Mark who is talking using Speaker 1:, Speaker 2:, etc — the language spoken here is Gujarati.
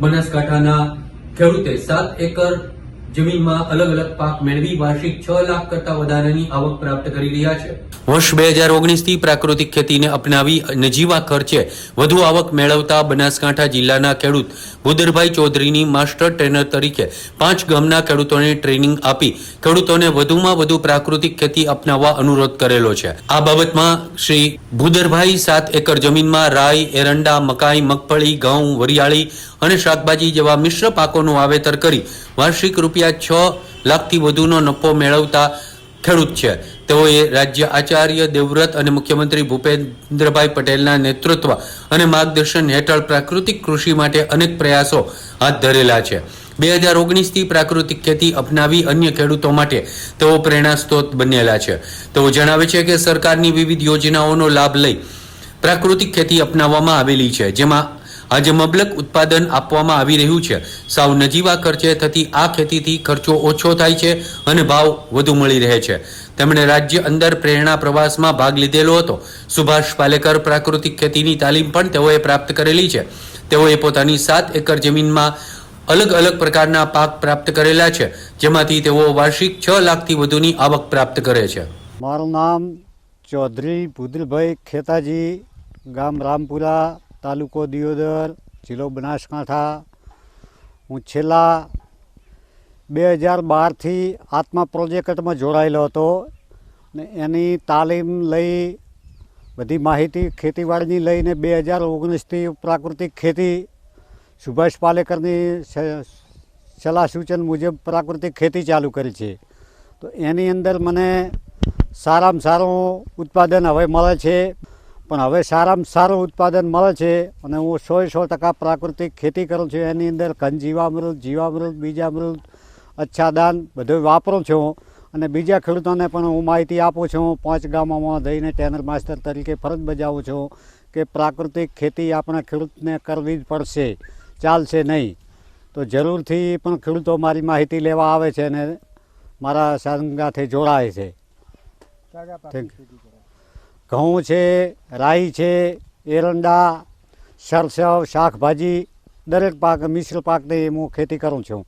Speaker 1: બનાસકાંઠાના ખેડૂતે સાત એકર ટ્રેનિંગ આપી ખેડૂતોને વધુમાં વધુ પ્રાકૃતિક ખેતી અપનાવવા અનુરોધ કરેલો છે. આ બાબતમાં શ્રી ભૂદરભાઈ સાત એકર જમીનમાં રાઈ, એરંડા, મકાઈ, મગફળી, ઘઉં, વરિયાળી અને શાકભાજી જેવા મિશ્ર પાકોનું વાવેતર કરી વાર્ષિક રૂપિયા છ લાખથી વધુનો નફો મેળવતા ખેડૂત છે. તેઓએ રાજ્ય આચાર્ય, દેવવ્રત અને મુખ્યમંત્રી ભૂપેન્દ્રભાઈ પટેલના નેતૃત્વ અને માર્ગદર્શન હેઠળ પ્રાકૃતિક કૃષિ માટે અનેક પ્રયાસો હાથ ધરેલા છે. બે હજાર ઓગણીસથી પ્રાકૃતિક ખેતી અપનાવી અન્ય ખેડૂતો માટે તેઓ પ્રેરણા સ્ત્રોત બનેલા છે. તેઓ જણાવે છે કે સરકારની વિવિધ યોજનાઓનો લાભ લઈ પ્રાકૃતિક ખેતી અપનાવવામાં આવેલી છે, જેમાં આજે મબલક ઉત્પાદન આપવામાં આવી રહ્યું છે. સાવ નજીવા ખર્ચે થતી આ ખેતીથી ખર્ચો ઓછો થાય છે અને ભાવ વધુ મળી રહે છે. તેમણે રાજ્ય અંદર પ્રેરણા પ્રવાસમાં ભાગ લીધેલો હતો. સુભાષ પાલેકર પ્રાકૃતિક ખેતીની તાલીમ પણ તેઓએ પ્રાપ્ત કરેલી છે. તેઓએ પોતાની સાત એકર જમીનમાં અલગ અલગ પ્રકારના પાક પ્રાપ્ત કરેલા છે, જેમાંથી તેઓ વાર્ષિક છ લાખથી વધુની આવક પ્રાપ્ત કરે છે.
Speaker 2: મારું નામ ચૌધરી ભુદ્રભાઈ ખેતાજી, ગામ રામપુરા તાલુકો દિયોદર, જિલ્લો બનાસકાંઠા. હું છેલ્લા બે હજાર બારથી આત્મા પ્રોજેક્ટમાં જોડાયેલો હતો ને એની તાલીમ લઈ, બધી માહિતી ખેતીવાડીની લઈને બે હજાર ઓગણીસથી પ્રાકૃતિક ખેતી, સુભાષ પાલેકરની સલાહ સૂચન મુજબ પ્રાકૃતિક ખેતી ચાલુ કરી છે. તો એની અંદર મને સારામાં સારું ઉત્પાદન હવે મળે છે. પણ હવે સારામાં સારું ઉત્પાદન મળે છે અને હું સો સો ટકા પ્રાકૃતિક ખેતી કરું છું. એની અંદર ઘન જીવામૃત જીવામૃત બીજામૃત અચ્છાદાન બધું વાપરું છું. અને બીજા ખેડૂતોને પણ હું માહિતી આપું છું. પાંચ ગામોમાં જઈને ટેનર માસ્ટર તરીકે ફરજ બજાવું છું કે પ્રાકૃતિક ખેતી આપણા ખેડૂતને કરવી જ પડશે. ચાલશે નહીં. તો જરૂરથી પણ ખેડૂતો મારી માહિતી લેવા આવે છે અને મારા સંગાથે જોડાય છે. Thank you. ઘઉં છે, રાઈ છે, એરંડા, સરસવ, શાકભાજી, દરેક પાક મિશ્ર પાકની હું ખેતી કરું છું.